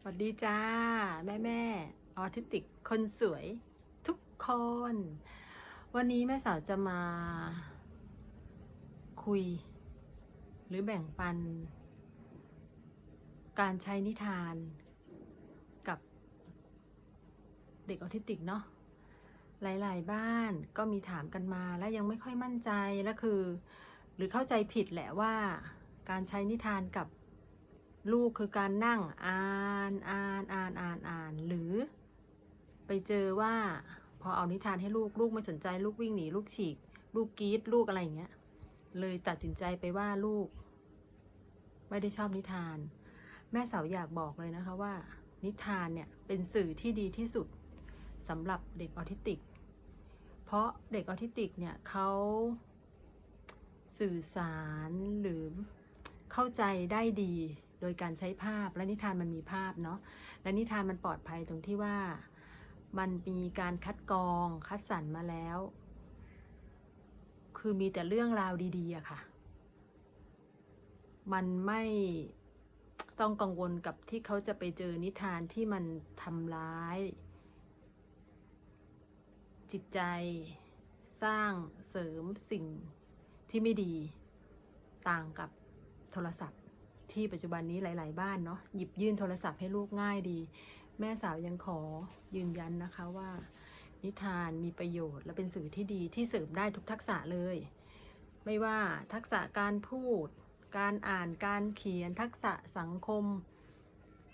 สวัสดีจ้า แม่แม่ออทิสติกคนสวยทุกคน วันนี้แม่สาวจะมา คุย หรือแบ่งปัน การใช้นิทานกับเด็กออทิสติกเนาะหลาย ๆ บ้านก็มีถามกันมาแล้วยังไม่ค่อยมั่นใจแล้วคือ หรือเข้าใจผิดแหละว่า การใช้นิทานกับ ลูกคือการนั่งอ่านอ่านอ่านอ่านอ่าน หรือ ไปเจอว่า พอเอานิทานให้ลูกลูกไม่สนใจ ลูกวิ่งหนีลูกฉีก ลูกกรีดลูกอะไรอย่างเงี้ย เลยตัดสินใจไปว่าลูก ไม่ได้ชอบนิทาน แม่สาวอยากบอกเลยนะคะว่า นิทานเนี่ยเป็นสื่อที่ดีที่สุดสำหรับเด็กออทิสติก เพราะเด็กออทิสติกเนี่ยเขาสื่อสารหรือเข้าใจได้ดี โดยการใช้ภาพและนิทานมันมีภาพเนาะและนิทานมันปลอดภัยตรงที่ว่ามันมีการคัดกรองคัดสรรมาแล้ว คือมีแต่เรื่องราวดีๆอะค่ะ มันไม่ต้องกังวลกับที่เขาจะไปเจอนิทานที่มันทำร้าย จิตใจสร้างเสริมสิ่งที่ไม่ดีต่างกับโทรศัพท์ ที่ปัจจุบันนี้หลาย ๆ บ้านเนาะหยิบยื่นโทรศัพท์ให้ลูกง่ายดี แม่สาวยังขอยืนยันนะคะว่า นิทานมีประโยชน์ และเป็นสื่อที่ดีที่เสริมได้ทุกทักษะเลย ไม่ว่าทักษะการพูด การอ่านการเขียนทักษะสังคม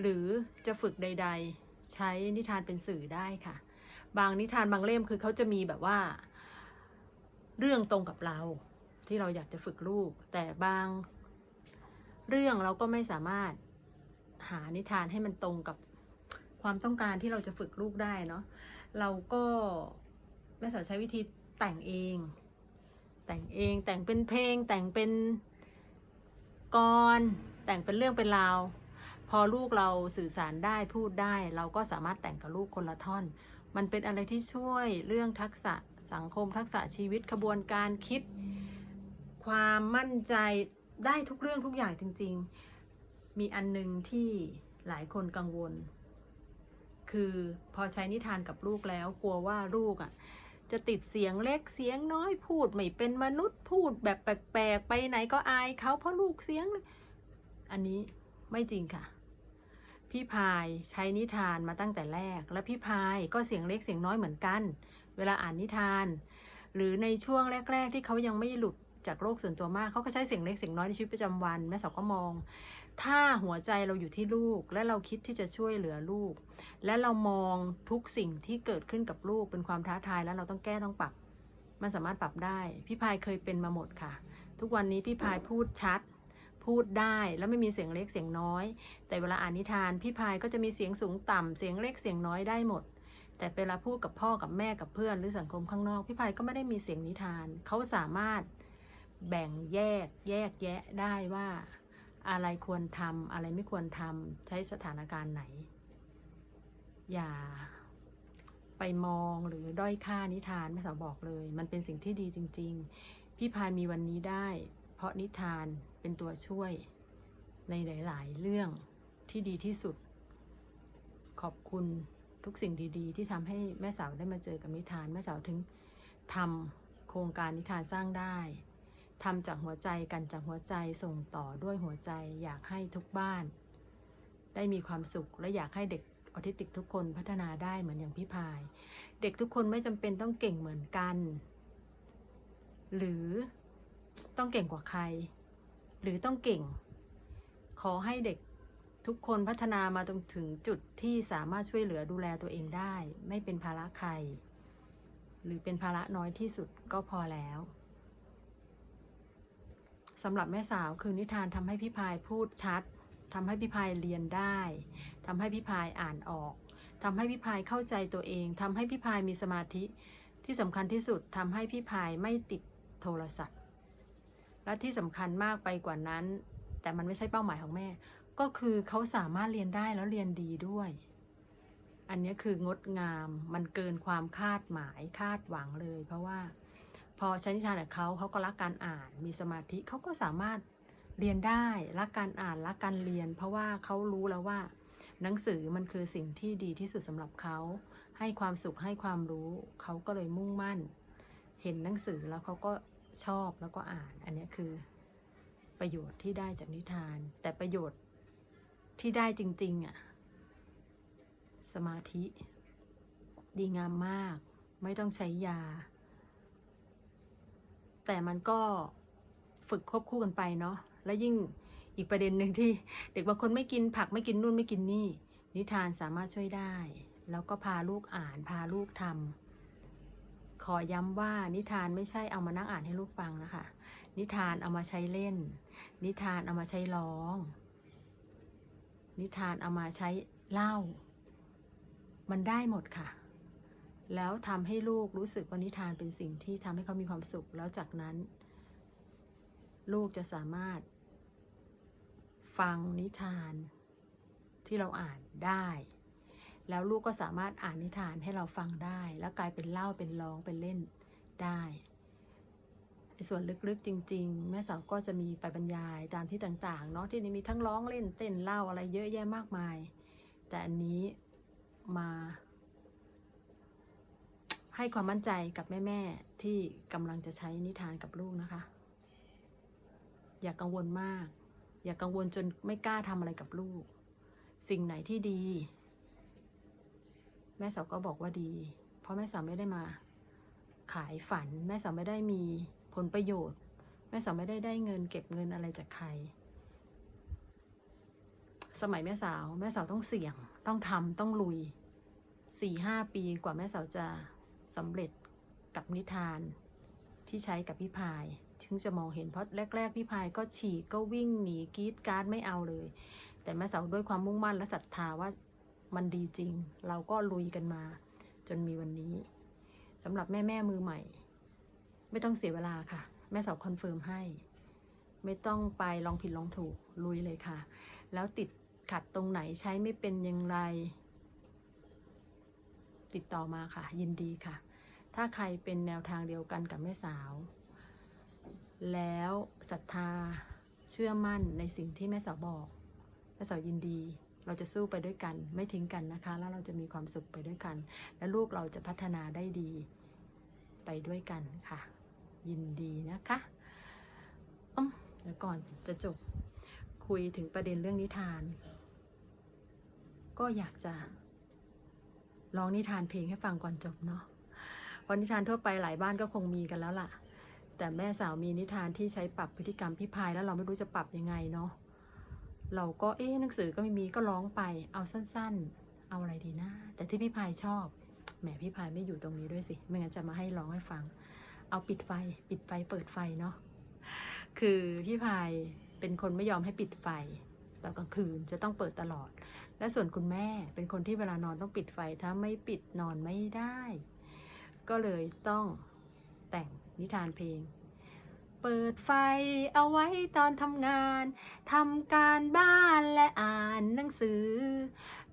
หรือจะฝึกใด ๆ ใช้นิทานเป็นสื่อได้ค่ะ บางนิทานบางเล่มคือเขาจะมีแบบว่า เรื่องตรงกับเราที่เราอยากจะฝึกลูก แต่บาง เรื่องเราก็ไม่สามารถหานิทานให้มันตรงกับความต้องการที่เราจะฝึกลูกได้เนาะเราก็แม่สาวใช้วิธีแต่งเอง แต่งเองแต่งเป็นเพลง แต่งเป็นกรแต่งเป็นเรื่องเป็นราวพอลูกเราสื่อสารได้พูดได้ เราก็สามารถแต่งกับลูกคนละท่อน มันเป็นอะไรที่ช่วยเรื่องทักษะสังคมทักษะชีวิตขบวนการคิด ความมั่นใจ ได้ทุกเรื่องทุกอย่างจริง ๆ มีอันหนึ่งที่หลายคนกังวล คือพอใช้นิทานกับลูกแล้วกลัวว่าลูกอะจะติดเสียงเล็กเสียงน้อยพูดไม่เป็นมนุษย์พูดแบบแปลกๆไปไหนก็อายเขาเพราะลูกเสียง อันนี้ไม่จริงค่ะ พี่พายใช้นิทานมาตั้งแต่แรก และพี่พายก็เสียงเล็กเสียงน้อยเหมือนกัน เวลาอ่านนิทาน หรือในช่วงแรก ๆ ที่เขายังไม่หลุด จากโลกส่วนตัวมากเขาก็ใช้เสียงเล็กเสียงน้อยในชีวิตประจำวัน แม่สาวก็มอง ถ้าหัวใจเราอยู่ที่ลูก และเราคิดที่จะช่วยเหลือลูก และเรามองทุกสิ่งที่เกิดขึ้นกับลูกเป็นความท้าทายแล้วเราต้องแก้ต้องปรับ มันสามารถปรับได้ พี่พายเคยเป็นมาหมดค่ะ ทุกวันนี้พี่พายพูดชัด พูดได้แล้วไม่มีเสียงเล็กเสียงน้อย แต่เวลาอ่านนิทานพี่พายก็จะมีเสียงสูงต่ำเสียงเล็กเสียงน้อยได้หมดแต่เวลาพูดกับพ่อกับแม่กับเพื่อนหรือสังคมข้างนอก พี่พายก็ไม่ได้มีเสียงนิทาน เขาสามารถ แบ่งแยกแยกแยะได้ว่าอะไรควรทำอะไรไม่ควรทำใช้สถานการณ์ไหน อย่าไปมองหรือด้อยค่านิทานแม่สาวบอกเลย มันเป็นสิ่งที่ดีจริง ๆ พี่พายมีวันนี้ได้ เพราะนิทานเป็นตัวช่วยในหลาย ๆ เรื่องที่ดีที่สุด ขอบคุณทุกสิ่งดีๆ ที่ทำให้แม่สาวได้มาเจอกับนิทานแม่สาวถึงทำโครงการนิทานสร้างได้ ทำจากหัวใจกันจากหัวใจส่งต่อด้วยหัวใจอยากให้ทุกบ้าน ได้มีความสุขและอยากให้เด็กออทิสติกทุกคนพัฒนาได้เหมือนอย่างพี่พาย เด็กทุกคนไม่จำเป็นต้องเก่งเหมือนกัน หรือต้องเก่งกว่าใคร หรือต้องเก่ง ขอให้เด็กทุกคนพัฒนามาตรงถึงจุดที่สามารถช่วยเหลือดูแลตัวเองได้ ไม่เป็นภาระใคร หรือเป็นภาระน้อยที่สุดก็พอแล้ว สำหรับแม่สาวคือนิทานทำให้พี่พายพูดชัดทำให้พี่พายเรียนได้ทำให้พี่พายอ่านออกทำให้พี่พายเข้าใจตัวเองทำให้พี่พายมีสมาธิ ที่สำคัญที่สุดทำให้พี่พายไม่ติดโทรศัพท์ และที่สำคัญมากไปกว่านั้น แต่มันไม่ใช่เป้าหมายของแม่ ก็คือเขาสามารถเรียนได้แล้วเรียนดีด้วย อันนี้คืองดงามมันเกินความคาดหมายคาดหวังเลย เพราะว่า พอใช้นิทานกับเขาเขาก็รักการอ่าน มีสมาธิเขาก็สามารถเรียนได้รักการอ่านรักการเรียน เพราะว่าเขารู้แล้วว่า หนังสือมันคือสิ่งที่ดีที่สุดสำหรับเขา ให้ความสุขให้ความรู้เขาก็เลยมุ่งมั่น เห็นหนังสือแล้วเขาก็ชอบแล้วก็อ่าน อันนี้คือประโยชน์ที่ได้จากนิทาน แต่ประโยชน์ที่ได้จริงๆอะ่ะสมาธิ ดีงามมาก ไม่ต้องใช้ยา แต่มันก็ฝึกควบคู่กันไปเนาะและยิ่งอีกประเด็นหนึ่งที่เด็กบางคนไม่กินผักไม่กินนู่นไม่กินนี่ นิทานสามารถช่วยได้ แล้วก็พาลูกอ่านพาลูกทำขอย้ำว่านิทานไม่ใช่เอามานั่งอ่านให้ลูกฟังนะคะ นิทานเอามาใช้เล่น นิทานเอามาใช้ร้อง นิทานเอามาใช้เล่า มันได้หมดค่ะ แล้วทำให้ลูกรู้สึกว่านิทานเป็นสิ่งที่ทำให้เขามีความสุข แล้วจากนั้น ลูกจะสามารถ ฟังนิทานที่เราอ่านได้ แล้วลูกก็สามารถอ่านนิทานให้เราฟังได้ แล้วกลายเป็นเล่าเป็นร้องเป็นเล่นได้ส่วนลึกๆจริง ๆ แม่สาวก็จะมีไปบรรยายตามที่ต่างๆเนาะที่นี่มีทั้งร้องเล่นเต้นเล่าอะไรเยอะแยะมากมาย แต่อันนี้มา ให้ความมั่นใจกับแม่ๆที่กำลังจะใช้นิทานกับลูกนะคะ อย่ากกังวลมาก อย่ากกังวลจนไม่กล้าทำอะไรกับลูก สิ่งไหนที่ดี แม่สาวก็บอกว่าดี เพราะแม่สาวไม่ได้มา ขายฝัน แม่สาวไม่ได้มีผลประโยชน์ แม่สาวไม่ได้ได้เงิน เก็บเงินอะไรจากใคร สมัยแม่สาว แม่สาวต้องเสี่ยง ต้องทำต้องลุยสี่ห้าปีกว่าแม่สาวจะ สำเร็จกับนิทานที่ใช้กับพี่พายถึงจะมองเห็นเพราะแรก ๆ พี่พายก็ฉีกก็วิ่งหนีกรีดการ์ดไม่เอาเลย แต่แม่สาวด้วยความมุ่งมั่นและศรัทธาว่ามันดีจริง เราก็ลุยกันมา จนมีวันนี้สำหรับแม่แม่มือใหม่ ไม่ต้องเสียเวลาค่ะ แม่สาวคอนเฟิร์มให้ ไม่ต้องไปลองผิดลองถูกลุยเลยค่ะ แล้วติดขัดตรงไหนใช้ไม่เป็นอย่างไร ติดต่อมาค่ะ ยินดีค่ะ ถ้าใครเป็นแนวทางเดียวกันกับแม่สาว แล้วศรัทธาเชื่อมั่นในสิ่งที่แม่สาวบอกแม่สาวยินดี เราจะสู้ไปด้วยกัน ไม่ทิ้งกันนะคะ แล้วเราจะมีความสุขไปด้วยกัน และลูกเราจะพัฒนาได้ดีไปด้วยกันค่ะ ยินดีนะคะอืมเดี๋ยวก่อนจะจบคุยถึงประเด็นเรื่องนิทาน ก็อยากจะ ร้องนิทานเพลงให้ฟังก่อนจบเนาะเพราะนิทานทั่วไปหลายบ้านก็คงมีกันแล้วล่ะ แต่แม่สาวมีนิทานที่ใช้ปรับพฤติกรรมพี่พายแล้วเราไม่รู้จะปรับยังไงเนาะเราก็เอ๊ะหนังสือก็ไม่มีก็ร้องไปเอาสั้นๆ เอาอะไรดีนะ แต่ที่พี่พายชอบแหมพี่พายไม่อยู่ตรงนี้ด้วยสิไม่งั้นจะมาให้ร้องให้ฟัง เอาปิดไฟปิดไฟเปิดไฟเนาะคือพี่พายเป็นคนไม่ยอมให้ปิดไฟ ตอนกลางคืนจะต้องเปิดตลอด และส่วนคุณแม่เป็นคนที่เวลานอนต้องปิดไฟ ถ้าไม่ปิดนอนไม่ได้ ก็เลยต้องแต่งนิทานเพลง เปิดไฟเอาไว้ตอนทำงานทำการบ้านและอ่านหนังสือ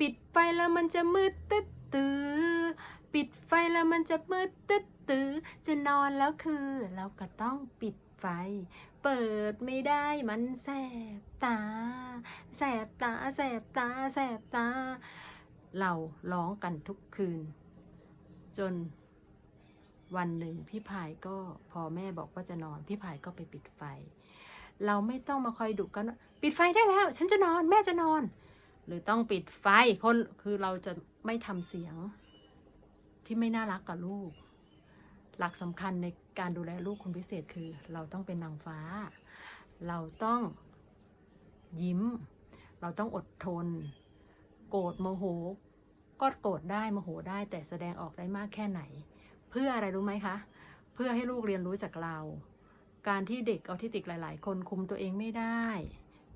ปิดไฟแล้วมันจะมืดตึ๊ดตื้อปิดไฟแล้วมันจะมืดตึ๊ดตื้อจะนอนแล้วคือ เราก็ต้องปิดไฟ เปิดไม่ได้มันแสบตา แสบตา แสบตา แสบตา เราร้องกันทุกคืน จนวันหนึ่งพี่พายก็พอแม่บอกว่าจะนอน พี่พายก็ไปปิดไฟ เราไม่ต้องมาคอยดุกันว่าปิดไฟได้แล้ว ฉันจะนอนแม่จะนอน หรือต้องปิดไฟคนคือเราจะไม่ทำเสียงที่ไม่น่ารักกับลูก หลักสำคัญใน การดูแลลูกคนพิเศษคือ เราต้องเป็นนางฟ้า เราต้องยิ้ม เราต้องอดทน โกรธโมโห ก็โกรธได้โมโหได้แต่แสดงออกได้มากแค่ไหน เพื่ออะไรรู้ไหมคะ เพื่อให้ลูกเรียนรู้จากเรา การที่เด็กออทิสติกหลาย ๆ คนคุมตัวเองไม่ได้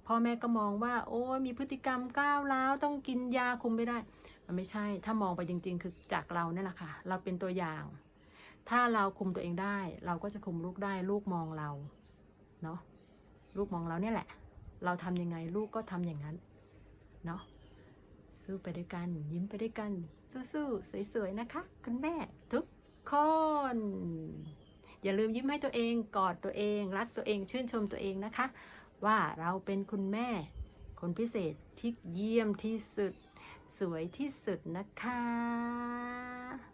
พ่อแม่ก็มองว่า โอ้ยมีพฤติกรรมก้าวร้าวต้องกินยาคุมไม่ได้ มันไม่ใช่ถ้ามองไปจริง ๆ คือจากเราเนี่ยแหละค่ะ เราเป็นตัวอย่าง ถ้าเราคุมตัวเองได้ เราก็จะคุมลูกได้ลูกมองเราเนาะลูกมองเราเนี่ยแหละ เราทำยังไงลูกก็ทำอย่างนั้นเนาะสู้ไปด้วยกันยิ้มไปด้วยกัน สู้ๆสวยๆนะคะ คุณแม่ทุกคนอย่าลืมยิ้มให้ตัวเองกอดตัวเอง รักตัวเองชื่นชมตัวเองนะคะ ว่าเราเป็นคุณแม่ คนพิเศษที่เยี่ยมที่สุด สวยที่สุดนะคะ